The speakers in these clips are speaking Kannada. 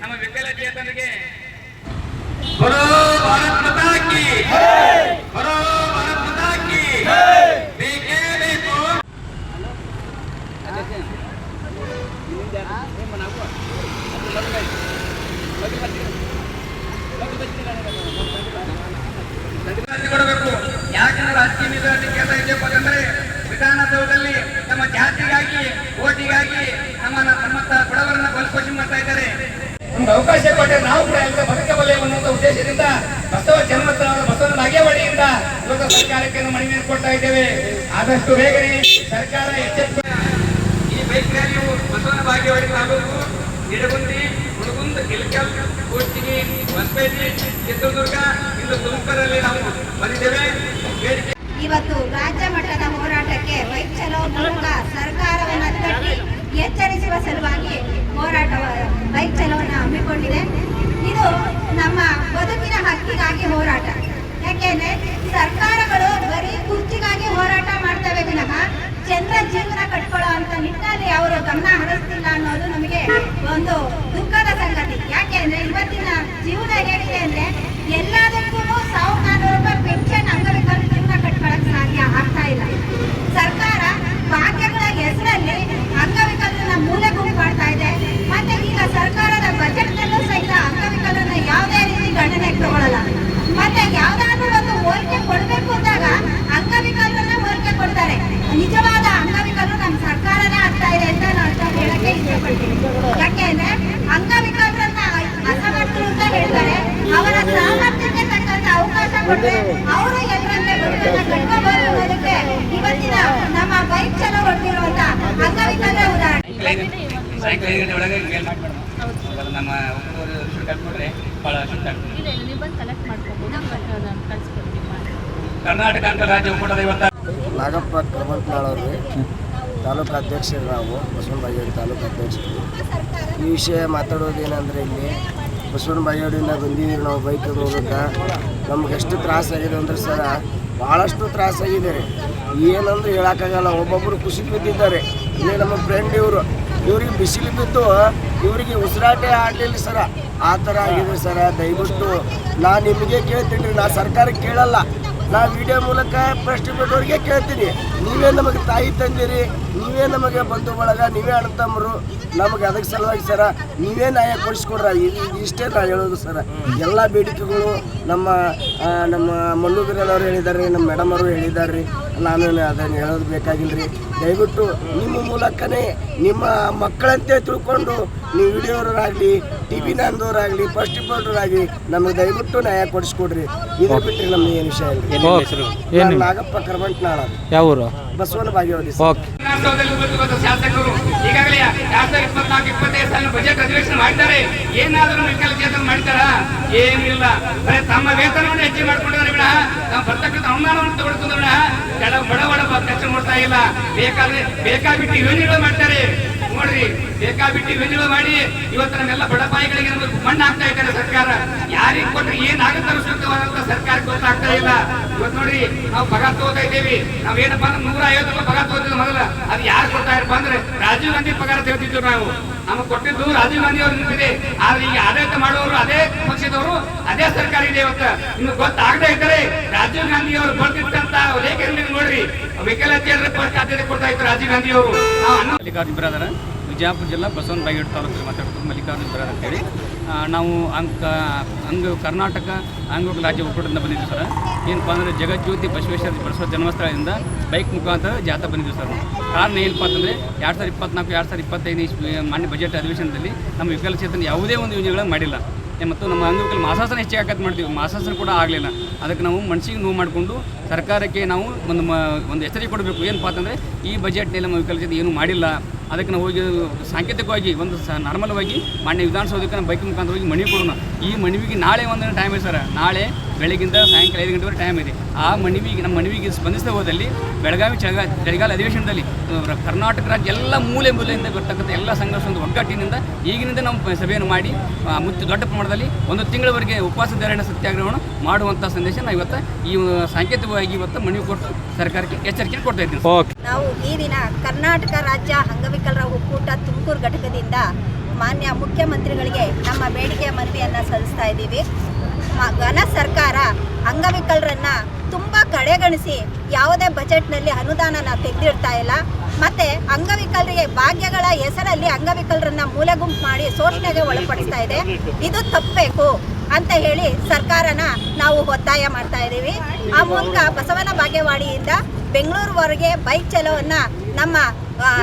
ನಮ್ಮ ವಿಕಲಚೇತನಿಗೆ ಬರೋ ಭಾರತ್ ಮಾತಾ ಕಿ ಬರೋ ಭಾರತ್ ಮಾತಾ ಕಿ ಬೇಕೇ ಬೇಕು. ಕೊಡಬೇಕು. ಯಾಕಂದ್ರೆ ರಾಜಕೀಯ ಮೀಸಲಾತಿ ಕೇಂದ್ರ ಇದ್ದೇವೆ ಅಂತಂದ್ರೆ ವಿಧಾನಸೌಧದಲ್ಲಿ ನಮ್ಮ ಜಾತಿಗಾಗಿ ಓಟಿಗಾಗಿ ನಮ್ಮ ನಮ್ಮ ಬಡವರನ್ನ ಬಲಿಪೋಷಣೆ ಮಾಡ್ತಾ ಇದ್ದಾರೆ. ಒಂದು ಅವಕಾಶ ಕೊಟ್ಟರೆ ನಾವು ಕೂಡ ಎಲ್ಲ ಬದುಕಬಲ್ಲೆ ಅನ್ನುವಂಥ ಉದ್ದೇಶದಿಂದ ಬಸವ ಜನ್ಮತ ಬಸವನ ನಾಗೇವಾಡಿಯಿಂದ ಇವತ್ತು ಸರ್ಕಾರಕ್ಕೆ ನಾವು ಮನವಿಯನ್ನು ಕೊಡ್ತಾ ಇದ್ದೇವೆ. ಆದಷ್ಟು ಬೇಗನೆ ಸರ್ಕಾರ ಎಚ್ಚೆತ್ತು ಈ ಬೈಕ್ ರ್ಯಾಲಿಯು ಬಸವನ ಬಾಗೇವಾಡಿ ತಾಲೂಕು ನಿಡಗುಂದಿ ಹುಡುಗುಂದ ಇಲಕಲ್ ಕೋಟಿಗಿ ಹೊಸಪೇಟೆ ಚಿತ್ರದುರ್ಗ ಇಂದು ತುಮಕೂರಲ್ಲಿ ನಾವು ಬಂದಿದ್ದೇವೆ. ಇವತ್ತು ರಾಜ್ಯ ಮಟ್ಟದ ಹೋರಾಟಕ್ಕೆ ಬೈಕ್ ಚಲೋ ಮೂಲಕ ಸರ್ಕಾರವನ್ನು ತಟ್ಟಿ ಎಚ್ಚರಿಸುವ ಸಲುವಾಗಿ ಹೋರಾಟ ಬೈಕ್ ಚಲೋವನ್ನು ಹಮ್ಮಿಕೊಂಡಿದೆ ಇದು ನಮ್ಮ ಬದುಕಿನ ಹಕ್ಕಿಗಾಗಿ ಹೋರಾಟ ಯಾಕೆಂದ್ರೆ ಸರ್ಕಾರಗಳು ಬರೀ ಕುರ್ಚಿಗಾಗಿ ಹೋರಾಟ ಮಾಡ್ತವೆ ವಿನಃ ಜನರ ಜೀವನ ಕಟ್ಕೊಳ್ಳೋ ಅಂತ ನಿಟ್ಟಿನಲ್ಲಿ ಅವರು ಗಮನ ಹರಿಸ್ತಿಲ್ಲ ಅನ್ನೋದು ನಮಗೆ ಒಂದು ದುಃಖದ ಸಂಗತಿ ಯಾಕೆಂದ್ರೆ ಇವತ್ತಿನ ಜೀವನ ಹೇಗಿದೆ ಅಂದ್ರೆ ಎಲ್ಲದಕ್ಕೂ ಸಾವಿರ ನಾನ್ನೂರು ರೂಪಾಯಿ ಪೆನ್ಷನ್ ಅಂಗವಿಕಲ ಜೀವನ ಕಟ್ಕೊಳಕ್ ಸಾಧ್ಯ ಆಗ್ತಾ ಇಲ್ಲ ಸರ್ಕಾರ ಭಾಗ್ಯಗಳ ಹೆಸರಲ್ಲಿ ಅಂಗವಿಕಲರನ್ನ ಮೂಲೆ ಗುಂಪಾಡ್ತಾ ಇದೆ ಮತ್ತೆ ಈಗ ಸರ್ಕಾರದ ಬಜೆಟ್ನಲ್ಲೂ ಸಹಿತ ಅಂಗವಿಕಲರನ್ನ ಯಾವುದೇ ರೀತಿ ಗಣನೆಗೆ ತಗೊಳ್ಳಲ್ಲ ಮತ್ತೆ ಯಾವ್ದಾದ್ರು ಒಂದು ಹೋಲಿಕೆ ಕೊಡ್ಬೇಕು ಅಂದಾಗ ಅಂಗವಿಕಲರನ್ನ ಹೋಲಿಕೆ ಕೊಡ್ತಾರೆ ನಿಜವಾದ ಅಂಗವಿಕಲರು ನಮ್ಮ ಸರ್ಕಾರನೇ ಆಗ್ತಾ ಇದೆ ಅಂತ ನಾನು ಅರ್ಥ ಹೇಳಕ್ಕೆ ಇಷ್ಟಪಡ್ತೀನಿ ಯಾಕೆಂದ್ರೆ ಅಂಗವಿಕಲರನ್ನ ಅಸಮರ್ಥರು ಅಂತ ಹೇಳ್ತಾರೆ ಅವರ ಸಾಮರ್ಥ್ಯಕ್ಕೆ ತಕ್ಕಂತ ಅವಕಾಶ ಕೊಟ್ಟರೆ ಅವರು ಎಲ್ಲರಂತೆ ಬದುಕನ್ನ ಕಟ್ಕೋಬಹುದು ಅನ್ನೋದಕ್ಕೆ ಇವತ್ತಿನ ನಮ್ಮ ಬೈಕ್ ಚಲೋ ಹೊಡೆದಿರುವಂತ ಅಂಗವಿಕಲರ ಉದಾಹರಣೆ ಸಾಯಂಕಾಲ ಐದು ಗಂಟೆ ಒಳಗೆ ಮೇಲ್ ಮಾಡಿಬಿಡೋಣ ನಮ್ಮ ಒಬ್ಬರು ಶೂಟ್ ಹಾಕ್ಬಿಟ್ರೆ ಭಾಳ ಶೂಟ್ ಆಗ್ತದೆ ಇಲ್ಲ ಇಲ್ಲ ನೀವು ಬಂದು ಕಲೆಕ್ಟ್ ಮಾಡ್ಕೋಬೋದು ಮಾಡಿ ಕರ್ನಾಟಕ ಅಂತ ರಾಜ್ಯ ಒಕ್ಕೂಟದ ಇವತ್ತ ನಾಗಪ್ಪ ಕ್ರಮಂತ್ನಾಳವ್ರಿ ತಾಲೂಕು ಅಧ್ಯಕ್ಷರು ನಾವು ಬಸವನ ಬಾಗೇವಾಡಿ ತಾಲೂಕು ಅಧ್ಯಕ್ಷರು. ಈ ವಿಷಯ ಮಾತಾಡೋದೇನಂದ್ರೆ ಇಲ್ಲಿ ಬಸವನ ಬಾಯಿಯೋಡಿಂದ ಬಂದಿದ್ದೀವಿ ನಾವು ಬೈಕ್ ಮೂಲಕ ನಮ್ಗೆ ಎಷ್ಟು ತ್ರಾಸಾಗಿದೆ ಅಂದ್ರೆ ಸರ ಭಾಳಷ್ಟು ತ್ರಾಸಾಗಿದೆ ರೀ. ಏನಂದ್ರೆ ಹೇಳೋಕ್ಕಾಗಲ್ಲ ಒಬ್ಬೊಬ್ಬರು ಖುಷಿ ಬಿದ್ದಿದ್ದಾರೆ ಇಲ್ಲಿ ನಮ್ಮ ಫ್ರೆಂಡ್ ಇವರು. ಇವರಿಗೆ ಬಿಸಿಲು ಬಿದ್ದು ಇವರಿಗೆ ಉಸಿರಾಟೇ ಆಗಲಿಲ್ಲ ಸರ. ಆ ಥರ ಆಗಿದೆ ಸರ, ದಯವಿಟ್ಟು ನಾನು ನಿಮಗೆ ಕೇಳ್ತೀನಿ ನಾ ಸರ್ಕಾರಕ್ಕೆ ಕೇಳಲ್ಲ. ನಾ ವಿಡಿಯೋ ಮೂಲಕ ಪ್ರಶ್ನೆ ಬಿಟ್ಟವ್ರಿಗೆ ಕೇಳ್ತೀನಿ. ನೀವೇ ನಮಗೆ ತಾಯಿ ತಂದಿರಿ, ನೀವೇ ನಮಗೆ ಬಂಧು ಬಳಗ, ನೀವೇ ಅಣ್ಣ ತಮ್ಮರು. ನಮಗೆ ಅದಕ್ಕೆ ಸಲುವಾಗಿ ಸರ, ನೀವೇ ನ್ಯಾಯ ಕೊಡಿಸ್ಕೊಡ್ರ. ಇದು ಇಷ್ಟೇ ನಾನು ಹೇಳೋದು ಸರ. ಎಲ್ಲ ಬೇಡಿಕೆಗಳು ನಮ್ಮ ನಮ್ಮ ಮಲ್ಲುಗಿರನವ್ರು ಹೇಳಿದ್ದಾರೆ, ನಮ್ಮ ಮೇಡಮ್ ಅವರು ಹೇಳಿದ್ದಾರೆ. ನಾನು ಅದನ್ನು ಹೇಳೋದು ಬೇಕಾಗಿಲ್ಲ ರೀ ದಯವಿಟ್ಟು ನಿಮ್ಮ ಮೂಲಕನೇ ನಿಮ್ಮ ಮಕ್ಕಳಂತೆ ತಿಳ್ಕೊಂಡು ನೀವು ವಿಡಿಯೋರಾಗಲಿ ಟಿ ವಿ ನಂದವರಾಗಲಿ ಫಸ್ಟ್ ರಿಪೋರ್ಟರಾಗಲಿ ನಮಗೆ ದಯವಿಟ್ಟು ನ್ಯಾಯ ಕೊಡಿಸ್ಕೊಡ್ರಿ. ಇದು ಬಿಟ್ಟರೆ ನಮ್ಮ ಏನು ವಿಷಯ ಇಲ್ಲ. ನಾನು ನಾಗಪ್ಪ ಕರ್ಮಂಟ್ನಾಳ ಯಾವ ಊರು? ಬಸವನ ಭಾಗ್ಯವತಿ ಓಕೆ. ಶಾಸಕರು ಈಗಾಗಲೇ ಎರಡ್ ಸಾವಿರದ ಇಪ್ಪತ್ನಾಲ್ಕು ಇಪ್ಪತ್ತೈದು ಸಾಲ ಬಜೆಟ್ ಅಧಿವೇಶನ ಮಾಡಿದ್ದಾರೆ. ಏನಾದರೂ ವಿಕಲಚೇತನ ಮಾಡ್ತಾರಾ ಏನಿಲ್ಲ. ಬರೀ ತಮ್ಮ ವೇತನವನ್ನು ಹೆಚ್ಚಿಗೆ ಮಾಡ್ಕೊಂಡಿದ್ದಾರೆ ಬಿಡ. ನಾವು ಬರ್ತಕ್ಕಂಥ ಅವಮಾನವನ್ನು ಕೆಳ ಬಡ. ಬಡ ಕೆಲಸ ಮಾಡ್ತಾ ಇಲ್ಲ. ಬೇಕಾದ್ರೆ ಬೇಕಾಬಿಟ್ಟು ಯೋಜನೆಗಳು ಮಾಡ್ತಾರೆ. ನೋಡ್ರಿ, ಬೇಕಾಬಿಟ್ಟಿ ಯೋಜನೆಗಳು ಮಾಡಿ ಇವತ್ತು ನಮ್ಮೆಲ್ಲ ಬಡಪಾಯಿಗಳಿಗೆ ಮಣ್ಣು ಹಾಕ್ತಾ ಇದ್ದಾರೆ ಸರ್ಕಾರ. ಯಾರಿಗೆ ಕೊಟ್ರೆ ಆಗುತ್ತೆ ಸೂಕ್ತವಾದಂತ ಸರ್ಕಾರಕ್ಕೆ ಗೊತ್ತಾಗ್ತಾ ಇಲ್ಲ. ಇವತ್ತು ನೋಡ್ರಿ, ನಾವು ಪಗಾರ ತಗೋತಾ ಇದ್ದೇವಿ. ನಾವ್ ಏನಪ್ಪಾ ಅಂದ್ರೆ ನೂರ ಐವತ್ತು ರೂಪಾಯಿ ಪಗಾರ ತಗೋತಿದ್ವಿ ಮೊದಲ. ಅದು ಯಾರು ಕೊಡ್ತಾ ಇರಪ್ಪ ಅಂದ್ರೆ ರಾಜೀವ್ ಗಾಂಧಿ ಪಗಾರ ತೆಗೆದಿದ್ದು ನಾವು. ನಮಗೆ ಕೊಟ್ಟಿದ್ದು ರಾಜೀವ್ ಗಾಂಧಿ ಅವ್ರು ನಿಂತಿದೆ. ಆದ್ರೆ ಈಗ ಆಡಳಿತ ಅದೇ ಸರ್ಕಾರ ಇದೆ ಇವತ್ತು ನಿಮ್ಗೆ ಗೊತ್ತಾಗದೇ ಇದ್ದರೆ ರಾಜೀವ್ ಗಾಂಧಿ ಅವರು ಬರ್ತಿರ್ತಂತ ಲೇಖನ ನೋಡ್ರಿ ವಿಕಲಚೇತರ ಆದ್ಯತೆ ಕೊಡ್ತಾ ಇತ್ತು ರಾಜೀವ್ ಗಾಂಧಿ ಅವರು. ನಾವು ಮಲ್ಲಿಕಾರ್ಜುನ ಬ್ರದರ್ ವಿಜಯಪುರ ಜಿಲ್ಲಾ ಬಸವನ ಬಾಗೇವಾಡಿ ತಾಲೂಕು ಮಾತಾಡ್ತೀವಿ ಮಲ್ಲಿಕಾರ್ಜುನ ಬ್ರದರ್ ಅಂತೇಳಿ ನಾವು ಅಂಕ, ಅಂಗ ಕರ್ನಾಟಕ ಆಂಗ್ಲ ರಾಜ್ಯ ಒಕ್ಕೂಟದಿಂದ ಬಂದಿದ್ದೀವಿ ಸರ್. ಏನಪ್ಪ ಅಂದರೆ ಜಗಜ್ಯೋತಿ ಬಸವೇಶ್ವರ ಬಸವ ಜನ್ಮಸ್ಥಳದಿಂದ ಬೈಕ್ ಮುಖಾಂತರ ಜಾಥಾ ಬಂದಿದ್ದೀವಿ ಸರ್. ಕಾರಣ ಏನಪ್ಪ ಅಂತಂದರೆ ಎರಡು ಸಾವಿರದ ಇಪ್ಪತ್ನಾಲ್ಕು, ಎರಡು ಸಾವಿರದ ಇಪ್ಪತ್ತೈದು ಮಾನ್ಯ ಬಜೆಟ್ ಅಧಿವೇಶನದಲ್ಲಿ ನಮ್ಮ ವಿಕಲಚೇತನ ಯಾವುದೇ ಒಂದು ಯೋಜನೆಗಳನ್ನು ಮಾಡಿಲ್ಲ. ಮತ್ತು ನಮ್ಮ ಅಂಗವಿಕಲ ಮಾಸಾಸನ ಹೆಚ್ಚಿಗೆ ಹಾಕತ್ ಮಾಡ್ತೀವಿ. ಮಾಸಾಸನ ಕೂಡ ಆಗಲಿಲ್ಲ. ಅದಕ್ಕೆ ನಾವು ಮನಸ್ಸಿಗೆ ನೋವು ಮಾಡಿಕೊಂಡು ಸರ್ಕಾರಕ್ಕೆ ನಾವು ಒಂದು ಒಂದು ಎಚ್ಚರಿಕೆ ಕೊಡಬೇಕು. ಏನಪ್ಪ ಅಂತಂದರೆ ಈ ಬಜೆಟ್ನಲ್ಲಿ ನಮ್ಮ ವಿಕಲಚೇತನ ಏನು ಮಾಡಿಲ್ಲ. ಅದಕ್ಕೆ ನಾವು ಹೋಗಿ ಸಾಂಕೇತಿಕವಾಗಿ ಒಂದು ಸ ನಾರ್ಮಲ್ವಾಗಿ ಮಾನ್ಯ ವಿಧಾನಸೌಧಕ್ಕೆ ನಾವು ಬೈಕ್ ಮುಖಾಂತರ ಹೋಗಿ ಮನವಿ ಕೊಡೋಣ. ಈ ಮನವಿಗೆ ನಾಳೆ ಒಂದು ಟೈಮ್ ಇದೆ ಸರ್. ನಾಳೆ ಬೆಳಗ್ಗಿಂದ ಸಾಯಂಕಾಲ ಐದು ಗಂಟೆವರೆಗೆ ಟೈಮ್ ಇದೆ. ಆ ಮನವಿಗೆ, ನಮ್ಮ ಮನವಿಗೆ ಸ್ಪಂದಿಸ್ತಾ ಹೋದಲ್ಲಿ ಬೆಳಗಾವಿ ಚಳಿಗಾಲ ಚಳಿಗಾಲ ಅಧಿವೇಶನದಲ್ಲಿ ಕರ್ನಾಟಕ ರಾಜ್ಯ ಎಲ್ಲ ಮೂಲೆ ಮೂಲೆಯಿಂದ ಬರ್ತಕ್ಕಂಥ ಎಲ್ಲ ಸಂಘರ್ಷ ಒಂದು ಒಗ್ಗಟ್ಟಿನಿಂದ ಈಗಿನಿಂದ ನಮ್ಮ ಸಭೆಯನ್ನು ಮಾಡಿ ಮುಚ್ಚು ದೊಡ್ಡ ಪ್ರಮಾಣದಲ್ಲಿ ಒಂದು ತಿಂಗಳವರೆಗೆ ಉಪವಾಸ ಧಾರಣ ಸತ್ಯಾಗ್ರಹವನ್ನು ಮಾಡುವಂಥ ಸಂದೇಶ ನಾವು ಇವತ್ತು ಈ ಸಾಂಕೇತಿಕವಾಗಿ ಇವತ್ತು ಮನವಿ ಕೊಟ್ಟು ಸರ್ಕಾರಕ್ಕೆ ಎಚ್ಚರಿಕೆ ಕೊಡ್ತಾ ಇದ್ದೀನಿ ಓಕೆ ನಾವು ಈ ದಿನ ಕರ್ನಾಟಕ ರಾಜ್ಯ ಅಂಗವಿಕಲರ ಒಕ್ಕೂಟ ತುಮಕೂರು ಘಟಕದಿಂದ ಮಾನ್ಯ ಮುಖ್ಯಮಂತ್ರಿಗಳಿಗೆ ನಮ್ಮ ಬೇಡಿಕೆ ಮನವಿಯನ್ನು ಸಲ್ಲಿಸ್ತಾ ಇದ್ದೀವಿ. ಘನ ಸರ್ಕಾರ ಅಂಗವಿಕಲರನ್ನು ತುಂಬ ಕಡೆಗಣಿಸಿ ಯಾವುದೇ ಬಜೆಟ್ನಲ್ಲಿ ಅನುದಾನನ ತೆಗೆದಿರ್ತಾ ಇಲ್ಲ. ಮತ್ತು ಅಂಗವಿಕಲರಿಗೆ ಭಾಗ್ಯಗಳ ಹೆಸರಲ್ಲಿ ಅಂಗವಿಕಲರನ್ನ ಮೂಲೆಗುಂಪು ಮಾಡಿ ಶೋಷಣೆಗೆ ಒಳಪಡಿಸ್ತಾ ಇದೆ. ಇದು ತಪ್ಪಬೇಕು ಅಂತ ಹೇಳಿ ಸರ್ಕಾರನ ನಾವು ಒತ್ತಾಯ ಮಾಡ್ತಾ ಇದ್ದೀವಿ. ಆ ಮೂಲಕ ಬಸವನ ಭಾಗ್ಯವಾಡಿಯಿಂದ ಬೆಂಗಳೂರುವರೆಗೆ ಬೈಕ್ ಚಲೋವನ್ನ ನಮ್ಮ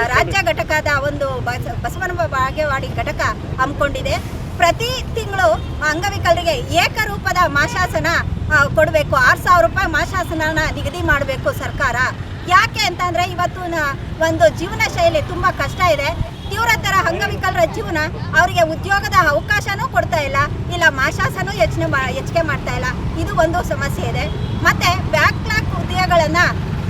ರಾಜ್ಯ ಘಟಕದ ಒಂದು ಬಸ- ಬಸವನ ಭಾಗ್ಯವಾಡಿ ಘಟಕ ಹಮ್ಮಿಕೊಂಡಿದೆ. ಪ್ರತಿ ತಿಂಗಳು ಅಂಗವಿಕಲರಿಗೆ ಏಕರೂಪದ ಮಾಶಾಸನ ಕೊಡಬೇಕು. ಆರು ಸಾವಿರ ರೂಪಾಯಿ ಮಾಶಾಸನ ನಿಗದಿ ಮಾಡಬೇಕು ಸರ್ಕಾರ. ಯಾಕೆ ಅಂತಂದರೆ ಇವತ್ತು ಒಂದು ಜೀವನ ಶೈಲಿ ತುಂಬ ಕಷ್ಟ ಇದೆ. ತೀವ್ರತರ ಅಂಗವಿಕಲರ ಜೀವನ ಅವರಿಗೆ ಉದ್ಯೋಗದ ಅವಕಾಶನೂ ಕೊಡ್ತಾ ಇಲ್ಲ. ಇಲ್ಲ ಮಾಶಾಸನೂ ಯೋಚನೆ ಮಾ ಹೆಚ್ಚಿಗೆ ಮಾಡ್ತಾ ಇಲ್ಲ. ಇದು ಒಂದು ಸಮಸ್ಯೆ ಇದೆ. ಮತ್ತು ಬ್ಯಾಕ್ಲಾಕ್ ಹುದ್ದೆಗಳನ್ನ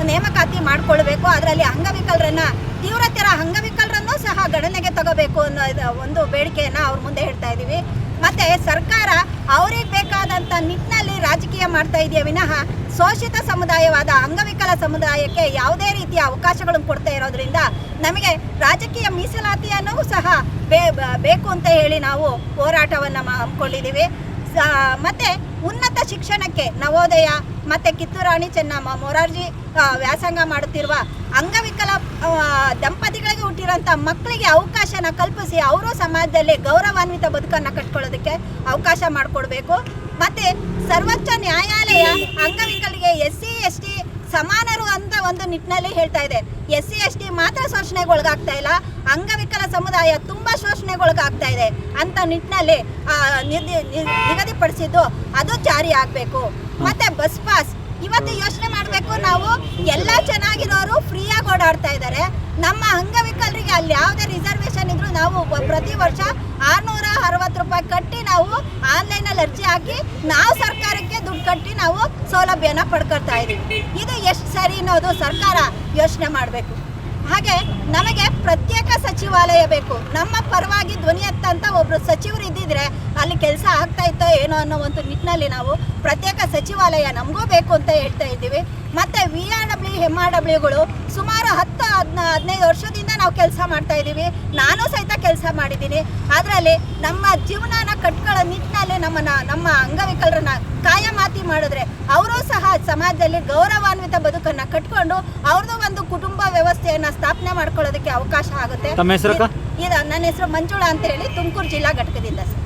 ನೇಮಕಾತಿ ಮಾಡಿಕೊಳ್ಬೇಕು, ಅದರಲ್ಲಿ ಅಂಗವಿಕಲರನ್ನ ತೀವ್ರತರ ಅಂಗವಿಕಲರನ್ನು ಸಹ ಗಣನೆಗೆ ತಗೋಬೇಕು ಅನ್ನೋ ಒಂದು ಬೇಡಿಕೆಯನ್ನ ಅವ್ರ ಮುಂದೆ ಹೇಳ್ತಾ ಇದ್ದೀವಿ. ಮತ್ತೆ ಸರ್ಕಾರ ಅವ್ರಿಗೆ ಬೇಕಾದಂಥ ನಿಟ್ಟಿನಲ್ಲಿ ರಾಜಕೀಯ ಮಾಡ್ತಾ ಇದೆಯಾ ವಿನಃ ಶೋಷಿತ ಸಮುದಾಯವಾದ ಅಂಗವಿಕಲ ಸಮುದಾಯಕ್ಕೆ ಯಾವುದೇ ರೀತಿಯ ಅವಕಾಶಗಳನ್ನು ಕೊಡ್ತಾ ಇರೋದ್ರಿಂದ ನಮಗೆ ರಾಜಕೀಯ ಮೀಸಲಾತಿಯನ್ನು ಸಹ ಬೇಕು ಅಂತ ಹೇಳಿ ನಾವು ಹೋರಾಟವನ್ನು ಹಮ್ಮಿಕೊಂಡಿದ್ದೀವಿ. ಮತ್ತೆ ಉನ್ನತ ಶಿಕ್ಷಣಕ್ಕೆ ನವೋದಯ ಮತ್ತೆ ಕಿತ್ತೂರಾಣಿ ಚೆನ್ನಮ್ಮ, ಮೊರಾರ್ಜಿ ವ್ಯಾಸಂಗ ಮಾಡುತ್ತಿರುವ ಅಂಗವಿಕಲ ದಂಪತಿಗಳಿಗೆ ಹುಟ್ಟಿರೋಂಥ ಮಕ್ಕಳಿಗೆ ಅವಕಾಶನ ಕಲ್ಪಿಸಿ ಅವರು ಸಮಾಜದಲ್ಲಿ ಗೌರವಾನ್ವಿತ ಬದುಕನ್ನು ಕಟ್ಕೊಳ್ಳೋದಕ್ಕೆ ಅವಕಾಶ ಮಾಡಿಕೊಡ್ಬೇಕು. ಮತ್ತೆ ಸರ್ವೋಚ್ಚ ನ್ಯಾಯಾಲಯ ಅಂಗವಿಕಲಿಗೆ ಎಸ್ ಸಿ ಎಸ್ ಟಿ ಸಮಾನರು ಅಂತ ಒಂದು ನಿಟ್ಟಿನಲ್ಲಿ ಹೇಳ್ತಾ ಇದೆ. ಎಸ್ ಸಿ ಎಸ್ ಟಿ ಮಾತ್ರ ಶೋಷಣೆಗೊಳಗಾಗ್ತಾ ಇಲ್ಲ. ಅಂಗವಿಕಲ ಸಮುದಾಯ ತುಂಬ ಶೋಷಣೆಗೊಳಗಾಗ್ತಾ ಇದೆ ಅಂತ ನಿಟ್ಟಿನಲ್ಲಿ ನಿಗದಿಪಡಿಸಿದ್ದು ಅದು ಜಾರಿ ಆಗಬೇಕು. ಮತ್ತೆ ಬಸ್ ಪಾಸ್. ಇವತ್ತು ಯೋಚನೆ ಮಾಡಬೇಕು, ನಾವು ಎಲ್ಲ ಚೆನ್ನಾಗಿರೋರು ಫ್ರೀಯಾಗಿ ಓಡಾಡ್ತಾ ಇದ್ದಾರೆ. ನಮ್ಮ ಅಂಗವಿಕಲರಿಗೆ ಅಲ್ಲಿ ಯಾವುದೇ ರಿಸರ್ವೇಶನ್ ಇದ್ರೂ ನಾವು ಪ್ರತಿ ವರ್ಷ ಆರ್ನೂರ ಅರವತ್ತು ರೂಪಾಯಿ ಕಟ್ಟಿ ನಾವು ಆನ್ಲೈನಲ್ಲಿ ಅರ್ಜಿ ಹಾಕಿ ನಾವು ಸರ್ಕಾರಕ್ಕೆ ದುಡ್ಡು ಕಟ್ಟಿ ನಾವು ಸೌಲಭ್ಯನ ಪಡ್ಕೊಳ್ತಾ ಇದ್ದೀವಿ ಇದು ಎಷ್ಟು ಸರಿ ಅನ್ನೋದು ಸರ್ಕಾರ ಯೋಚನೆ ಮಾಡಬೇಕು. ಹಾಗೆ ನಮಗೆ ಪ್ರತ್ಯೇಕ ಸಚಿವಾಲಯ ಬೇಕು. ನಮ್ಮ ಪರವಾಗಿ ಧ್ವನಿ ಎತ್ತಂತ ಒಬ್ರು ಸಚಿವರು ಇದ್ದಿದ್ರೆ ಅಲ್ಲಿ ಕೆಲಸ ಆಗ್ತಾ ಇತ್ತೋ ಏನೋ ಅನ್ನೋ ಒಂದು ನಿಟ್ಟಿನಲ್ಲಿ ನಾವು ಪ್ರತ್ಯೇಕ ಸಚಿವಾಲಯ ನಮಗೂ ಬೇಕು ಅಂತ ಹೇಳ್ತಾ ಇದ್ದೀವಿ. ಮತ್ತೆ V R W, M R ಡಬ್ಲ್ಯೂಗಳು ಸುಮಾರು ಹತ್ತು ಹದಿನ ಹದಿನೈದು ವರ್ಷದಿಂದ ನಾವು ಕೆಲಸ ಮಾಡ್ತಾ ಇದ್ದೀವಿ. ನಾನು ಸಹಿತ ಕೆಲಸ ಮಾಡಿದ್ದೀನಿ. ಅದರಲ್ಲಿ ನಮ್ಮ ಜೀವನನ ಕಟ್ಕೊಳ್ಳೋ ನಿಟ್ಟಿನಲ್ಲಿ ನಮ್ಮನ್ನ ನಮ್ಮ ಅಂಗವಿಕಲರನ್ನ ಕಾಯಮಾತಿ ಮಾಡಿದ್ರೆ ಅವರು ಸಹ ಸಮಾಜದಲ್ಲಿ ಗೌರವಾನ್ವಿತ ಬದುಕನ್ನು ಕಟ್ಕೊಂಡು ಅವ್ರದ್ದು ಒಂದು ಕುಟುಂಬ ವ್ಯವಸ್ಥೆಯನ್ನು ಸ್ಥಾಪನೆ ಮಾಡ್ಕೊಳ್ಳೋದಕ್ಕೆ ಅವಕಾಶ ಆಗುತ್ತೆ. ನನ್ನ ಹೆಸರು ಮಂಜುಳಾ ಅಂತ ಹೇಳಿ ತುಮಕೂರು ಜಿಲ್ಲಾ ಘಟಕದಿಂದ ಸರ್.